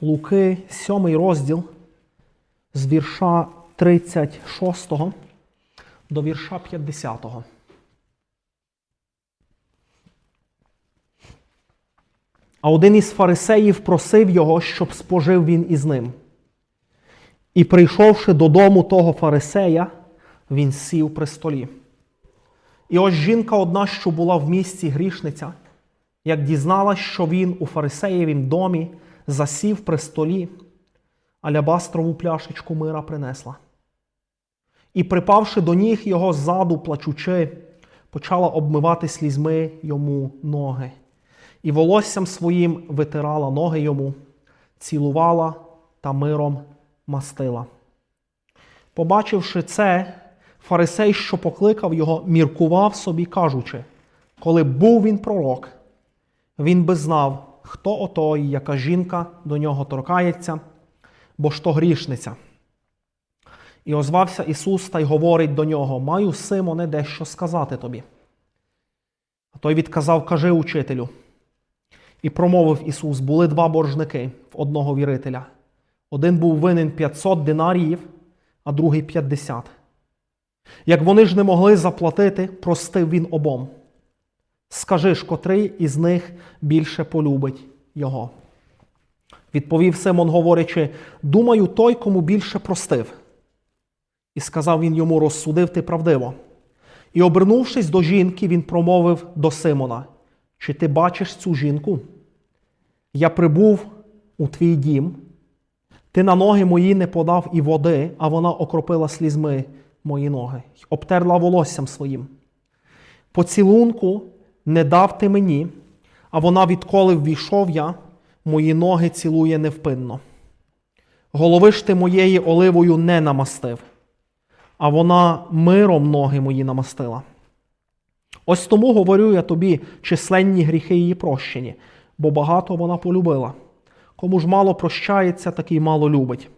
Луки, 7 розділ з вірша 36 до вірша 50. А один із фарисеїв просив його, щоб спожив він із ним. І прийшовши додому того фарисея, він сів при столі. І ось жінка одна, що була в місті грішниця, як дізналась, що він у фарисеєвім домі засів при столі, алябастрову пляшечку мира принесла. І, припавши до ніг його ззаду, плачучи, почала обмивати слізьми йому ноги, і волоссям своїм витирала ноги йому, цілувала та миром мастила. Побачивши це, фарисей, що покликав його, міркував собі, кажучи, коли був він пророк, він би знав, хто отой, яка жінка до нього торкається, бо ж то грішниця. І озвався Ісус та й говорить до нього: Маю, Симоне, дещо сказати тобі. А той відказав: Кажи учителю. І промовив Ісус: були два боржники в одного вірителя. Один був винен 500 динаріїв, а другий 50. Як вони ж не могли заплатити, простив він обом. Скажи ж, котрий із них більше полюбить його. Відповів Симон, говорячи: Думаю, той, кому більше простив. І сказав він йому: розсудив ти правдиво. І, обернувшись до жінки, він промовив до Симона: Чи ти бачиш цю жінку? Я прибув у твій дім, ти на ноги мої не подав і води, а вона окропила слізьми мої ноги, обтерла волоссям своїм. Поцілунку не дав ти мені, а вона, відколи ввійшов я, мої ноги цілує невпинно. Голови ж ти моєї оливою не намастив, а вона миром ноги мої намастила. Ось тому говорю я тобі, численні гріхи її прощені, бо багато вона полюбила. Кому ж мало прощається, такий мало любить.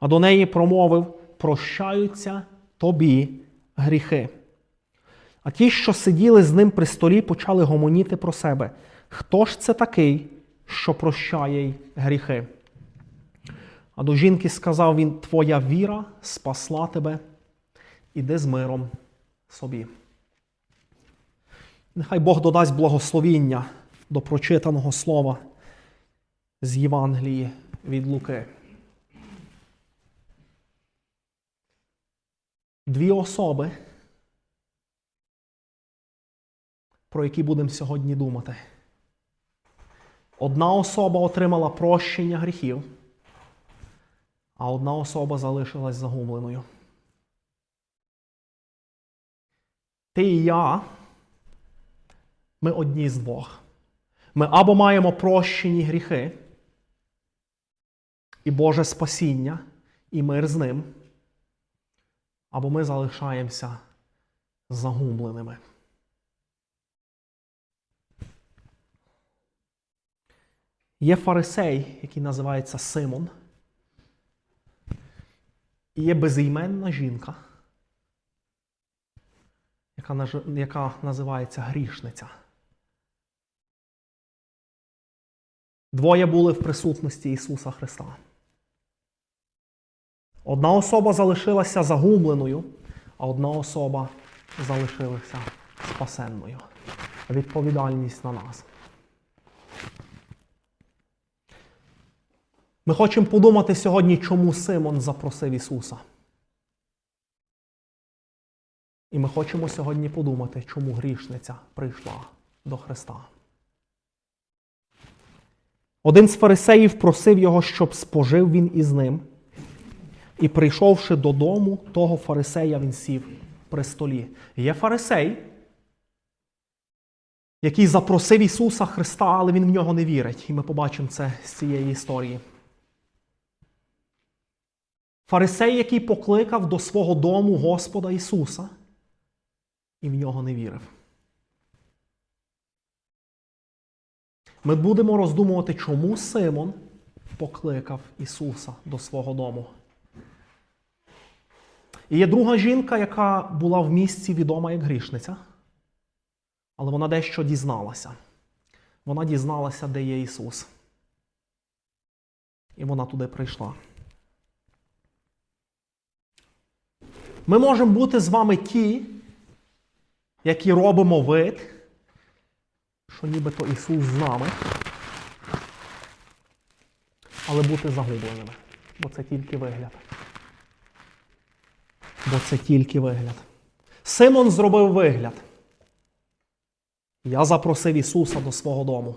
А до неї промовив: прощаються тобі гріхи. А ті, що сиділи з ним при столі, почали гомоніти про себе. Хто ж це такий, що прощає й гріхи? А до жінки сказав він: Твоя віра спасла тебе, іди з миром собі. Нехай Бог додасть благословіння до прочитаного слова з Євангелії від Луки. Дві особи, про які будемо сьогодні думати. Одна особа отримала прощення гріхів, а одна особа залишилась загубленою. Ти і я, ми одні з двох. Ми або маємо прощені гріхи і Боже спасіння, і мир з ним, або ми залишаємося загубленими. Є фарисей, який називається Симон, і є безіменна жінка, яка, яка називається грішниця. Двоє були в присутності Ісуса Христа. Одна особа залишилася загубленою, а одна особа залишилася спасенною. Відповідальність на нас. Ми хочемо подумати сьогодні, чому Симон запросив Ісуса. І ми хочемо сьогодні подумати, чому грішниця прийшла до Христа. Один з фарисеїв просив його, щоб спожив він із ним. І прийшовши додому, того фарисея він сів при столі. Є фарисей, який запросив Ісуса Христа, але він в нього не вірить. І ми побачимо це з цієї історії. Фарисей, який покликав до свого дому Господа Ісуса, і в нього не вірив. Ми будемо роздумувати, чому Симон покликав Ісуса до свого дому. І є друга жінка, яка була в місті відома як грішниця, але вона дещо дізналася. Вона дізналася, де є Ісус. І вона туди прийшла. Ми можемо бути з вами ті, які робимо вид, що нібито Ісус з нами, але бути загубленими. Бо це тільки вигляд. Бо це тільки вигляд. Симон зробив вигляд. Я запросив Ісуса до свого дому.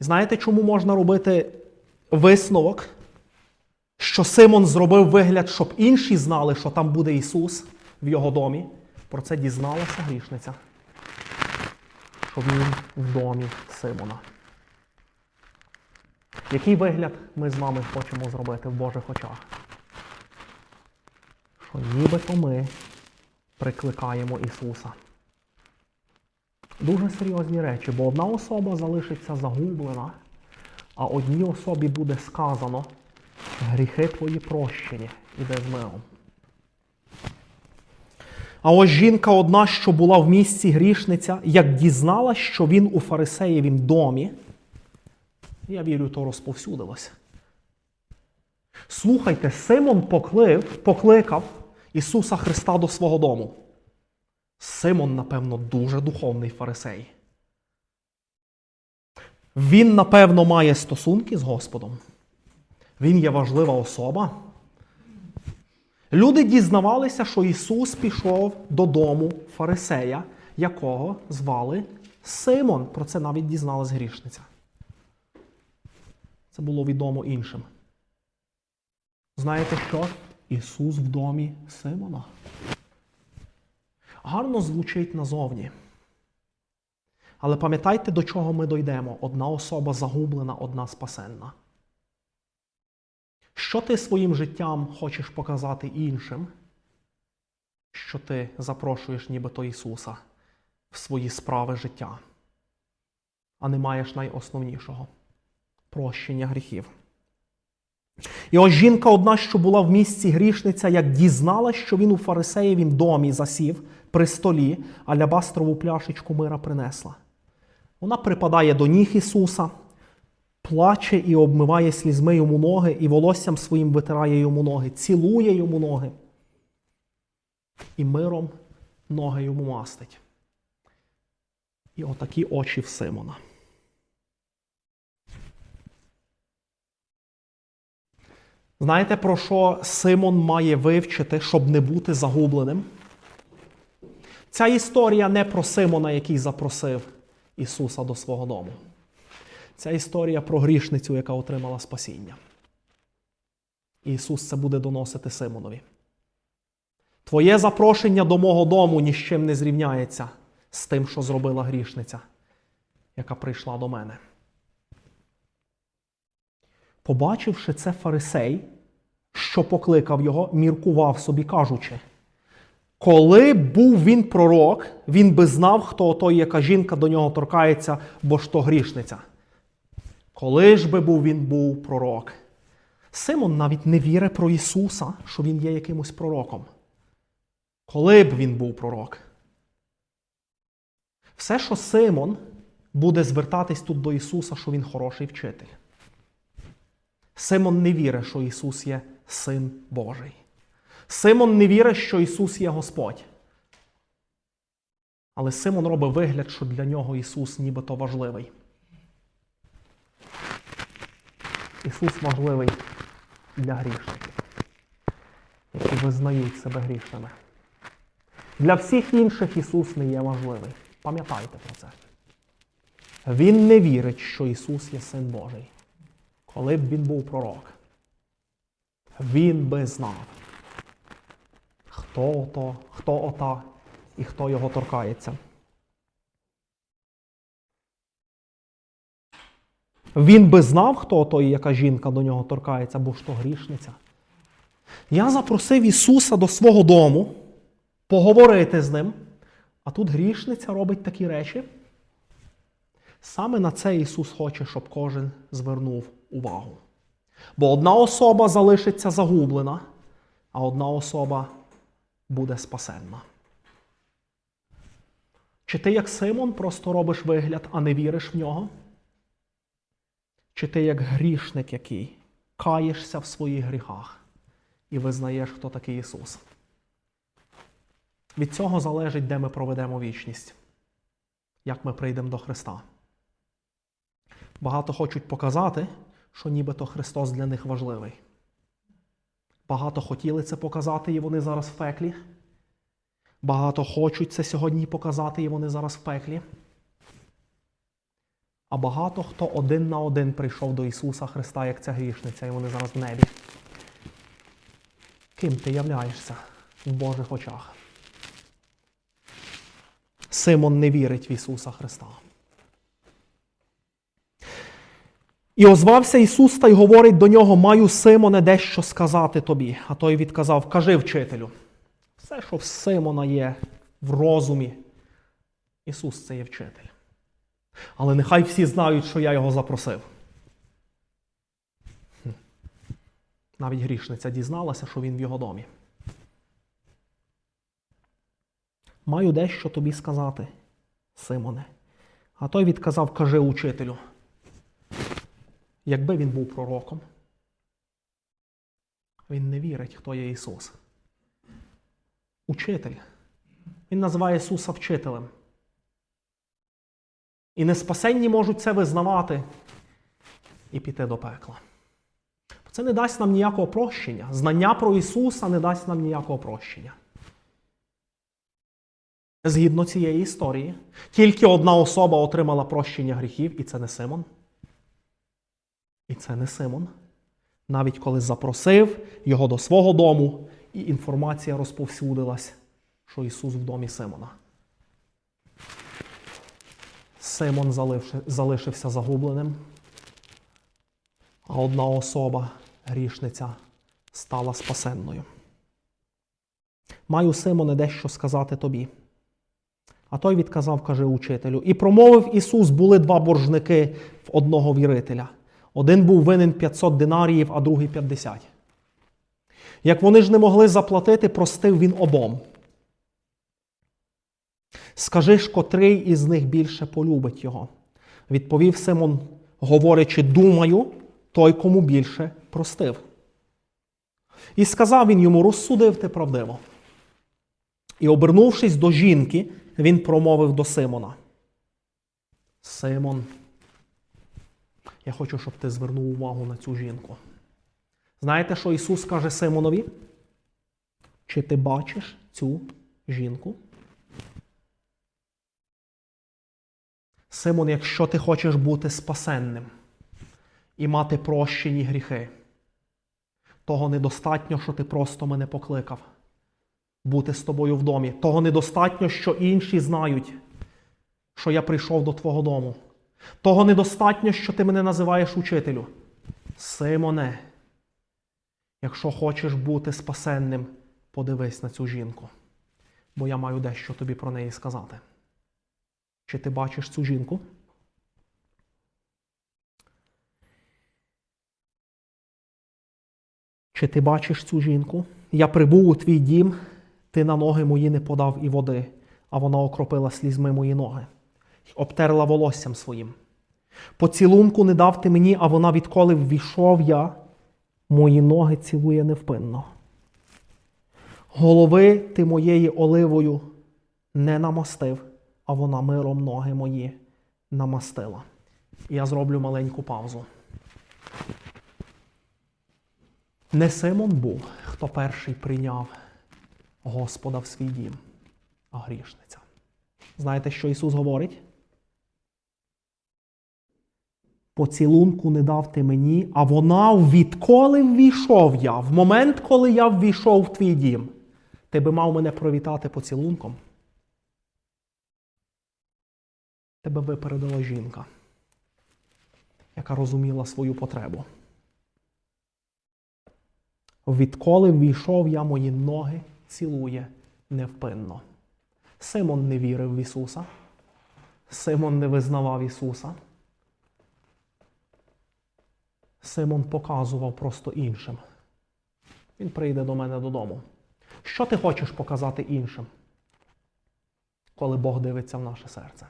І знаєте, чому можна робити висновок, що Симон зробив вигляд, щоб інші знали, що там буде Ісус в його домі? Про це дізналася грішниця, що він в домі Симона. Який вигляд ми з вами хочемо зробити в Божих очах? Що нібито ми прикликаємо Ісуса. Дуже серйозні речі, бо одна особа залишиться загублена, а одній особі буде сказано, гріхи твої прощені, іде з миром. А ось жінка одна, що була в місці грішниця, як дізналась, що він у фарисеєвім домі, я вірю, то розповсюдилося. Слухайте, Симон поклив, покликав Ісуса Христа до свого дому. Симон, напевно, дуже духовний фарисей. Він, напевно, має стосунки з Господом. Він є важлива особа. Люди дізнавалися, що Ісус пішов додому фарисея, якого звали Симон. Про це навіть дізналась грішниця. Це було відомо іншим. Знаєте що? Ісус в домі Симона. Гарно звучить назовні. Але пам'ятайте, до чого ми дійдемо. Одна особа загублена, одна спасенна. Що ти своїм життям хочеш показати іншим, що ти запрошуєш нібито Ісуса в свої справи життя, а не маєш найосновнішого прощення гріхів. І ось жінка одна, що була в місці грішниця, як дізнала, що він у фарисеєвім домі засів при столі, алябастрову пляшечку мира принесла. Вона припадає до ніг Ісуса, плаче і обмиває слізьми йому ноги, і волоссям своїм витирає йому ноги, цілує йому ноги. І миром ноги йому мастить. І отакі очі в Симона. Знаєте, про що Симон має вивчити, щоб не бути загубленим? Ця історія не про Симона, який запросив Ісуса до свого дому. Ця історія про грішницю, яка отримала спасіння. Ісус це буде доносити Симонові. Твоє запрошення до мого дому ні з чим не зрівняється з тим, що зробила грішниця, яка прийшла до мене. Побачивши це фарисей, що покликав його, міркував собі, кажучи, коли був він пророк, він би знав, хто той, яка жінка до нього торкається, бо ж то грішниця. Коли ж би був він був пророк? Симон навіть не вірить про Ісуса, що Він є якимось пророком. Коли б він був пророк? Все, що Симон буде звертатись тут до Ісуса, що Він хороший вчитель. Симон не вірить, що Ісус є Син Божий. Симон не вірить, що Ісус є Господь. Але Симон робить вигляд, що для нього Ісус нібито важливий. Ісус важливий для грішників, які визнають себе грішними. Для всіх інших Ісус не є важливий. Пам'ятайте про це. Він не вірить, що Ісус є Син Божий. Коли б він був пророк, він би знав, хто то, хто ота і хто його торкається. Він би знав, хто то і яка жінка до нього торкається, бо ж то грішниця. Я запросив Ісуса до свого дому поговорити з ним, а тут грішниця робить такі речі. Саме на це Ісус хоче, щоб кожен звернув увагу. Бо одна особа залишиться загублена, а одна особа буде спасенна. Чи ти, як Симон, просто робиш вигляд, а не віриш в нього? Чи ти як грішник який каєшся в своїх гріхах і визнаєш, хто такий Ісус? Від цього залежить, де ми проведемо вічність, як ми прийдемо до Христа. Багато хочуть показати, що нібито Христос для них важливий. Багато хотіли це показати, і вони зараз в пеклі. Багато хочуть це сьогодні показати, і вони зараз в пеклі. А багато хто один на один прийшов до Ісуса Христа, як ця грішниця, і вони зараз в небі. Ким ти являєшся в Божих очах? Симон не вірить в Ісуса Христа. І озвався Ісус та й говорить до нього: Маю, Симоне, дещо сказати тобі. А той відказав: Кажи вчителю. Все, що в Симона є в розумі, Ісус це є вчитель. Але нехай всі знають, що я його запросив. Навіть грішниця дізналася, що він в його домі. Маю дещо тобі сказати, Симоне. А той відказав, кажи учителю. Якби він був пророком, він не вірить, хто є Ісус. Учитель. Він називає Ісуса вчителем. І неспасенні можуть це визнавати і піти до пекла. Це не дасть нам ніякого прощення. Знання про Ісуса не дасть нам ніякого прощення. Згідно цієї історії, тільки одна особа отримала прощення гріхів, і це не Симон. І це не Симон. Навіть коли запросив його до свого дому, і інформація розповсюдилась, що Ісус в домі Симона. Симон залишився загубленим, а одна особа, грішниця, стала спасенною. Маю, Симоне, дещо сказати тобі. А той відказав, каже учителю. І промовив Ісус, були два боржники в одного вірителя. Один був винен 500 динаріїв, а другий 50. Як вони ж не могли заплатити, простив він обом. Скажи ж, котрий із них більше полюбить його? Відповів Симон, говорячи, думаю, той, кому більше простив. І сказав він йому, розсудив ти правдиво. І, обернувшись до жінки, він промовив до Симона. Симон, я хочу, щоб ти звернув увагу на цю жінку. Знаєте, що Ісус каже Симонові? Чи ти бачиш цю жінку? Симон, якщо ти хочеш бути спасенним і мати прощені гріхи, того недостатньо, що ти просто мене покликав бути з тобою в домі. Того недостатньо, що інші знають, що я прийшов до твого дому. Того недостатньо, що ти мене називаєш учителю. Симоне, якщо хочеш бути спасенним, подивись на цю жінку, бо я маю дещо тобі про неї сказати. Чи ти бачиш цю жінку? Чи ти бачиш цю жінку? Я прибув у твій дім, ти на ноги мої не подав і води, а вона окропила слізьми мої ноги, обтерла волоссям своїм. Поцілунку не дав ти мені, а вона, відколи ввійшов я, мої ноги цілує невпинно. Голови ти моєї оливою не намастив, а вона миром ноги мої намастила. Я зроблю маленьку паузу. Не Симон був, хто перший прийняв Господа в свій дім, а грішниця. Знаєте, що Ісус говорить? Поцілунку не дав ти мені, а вона відколи ввійшов я, в момент, коли я ввійшов в твій дім, ти би мав мене привітати поцілунком. Тебе випередила жінка, яка розуміла свою потребу. Відколи ввійшов я, мої ноги цілує невпинно. Симон не вірив в Ісуса. Симон не визнавав Ісуса. Симон показував просто іншим. Він прийде до мене додому. Що ти хочеш показати іншим, коли Бог дивиться в наше серце?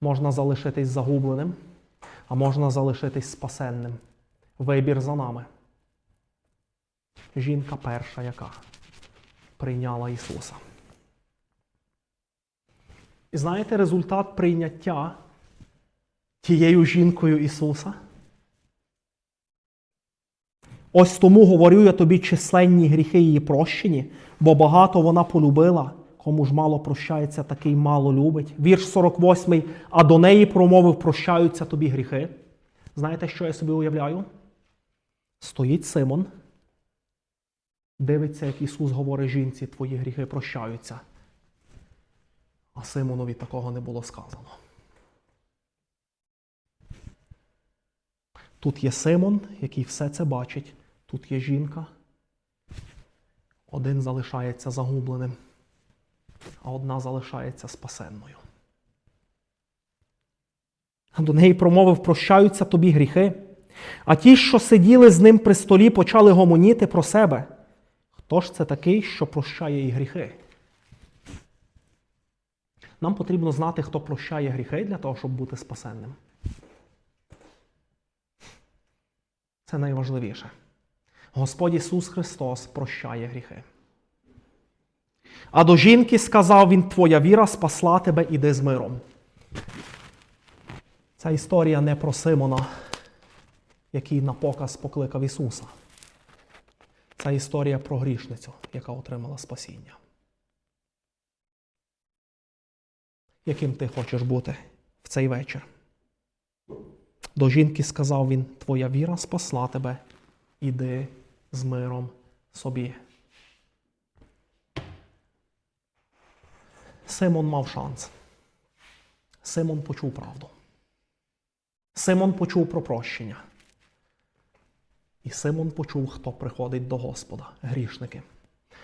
Можна залишитись загубленим, а можна залишитись спасенним. Вибір за нами. Жінка перша, яка прийняла Ісуса. І знаєте результат прийняття тією жінкою Ісуса? Ось тому говорю я тобі численні гріхи її прощені, бо багато вона полюбила, кому ж мало прощається, такий мало любить. Вірш 48, а до неї промовив, прощаються тобі гріхи. Знаєте, що я собі уявляю? Стоїть Симон, дивиться, як Ісус говорить жінці, твої гріхи прощаються. А Симонові такого не було сказано. Тут є Симон, який все це бачить. Тут є жінка. Один залишається загубленим, а одна залишається спасенною. До неї промовив, прощаються тобі гріхи. А ті, що сиділи з ним при столі, почали гомоніти про себе. Хто ж це такий, що прощає їй гріхи? Нам потрібно знати, хто прощає гріхи для того, щоб бути спасенним. Це найважливіше. Господь Ісус Христос прощає гріхи. А до жінки сказав Він: Твоя віра спасла тебе, іди з миром. Ця історія не про Симона, який на показ покликав Ісуса. Це історія про грішницю, яка отримала спасіння. Яким ти хочеш бути в цей вечір? До жінки сказав він: Твоя віра спасла тебе, іди з миром собі. Симон мав шанс. Симон почув правду. Симон почув про прощення. І Симон почув, хто приходить до Господа, грішники.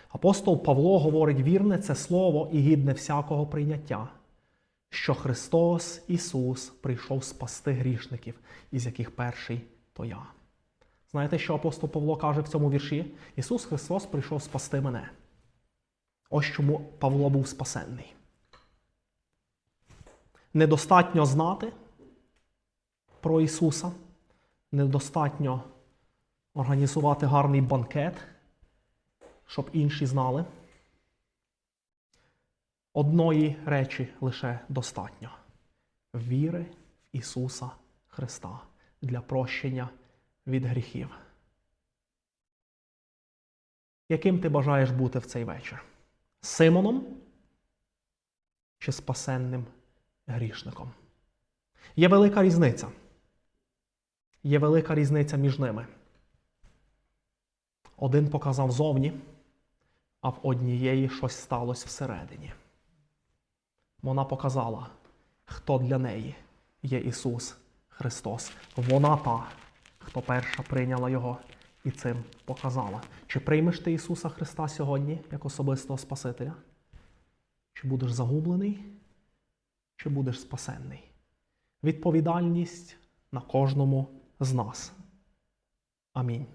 Апостол Павло говорить вірне це слово і гідне всякого прийняття, що Христос Ісус прийшов спасти грішників, із яких перший то я. Знаєте, що апостол Павло каже в цьому вірші? Ісус Христос прийшов спасти мене. Ось чому Павло був спасенний. Недостатньо знати про Ісуса, недостатньо організувати гарний банкет, щоб інші знали. Одної речі лише достатньо віри в Ісуса Христа для прощення від гріхів. Яким ти бажаєш бути в цей вечір? Симоном чи спасенним грішником? Є велика різниця. Є велика різниця між ними. Один показав зовні, а в однієї щось сталося всередині. Вона показала, хто для неї є Ісус Христос. Вона та, хто перша прийняла Його і цим показала. Чи приймеш ти Ісуса Христа сьогодні як особистого Спасителя? Чи будеш загублений, чи будеш спасенний? Відповідальність на кожному з нас. Амінь.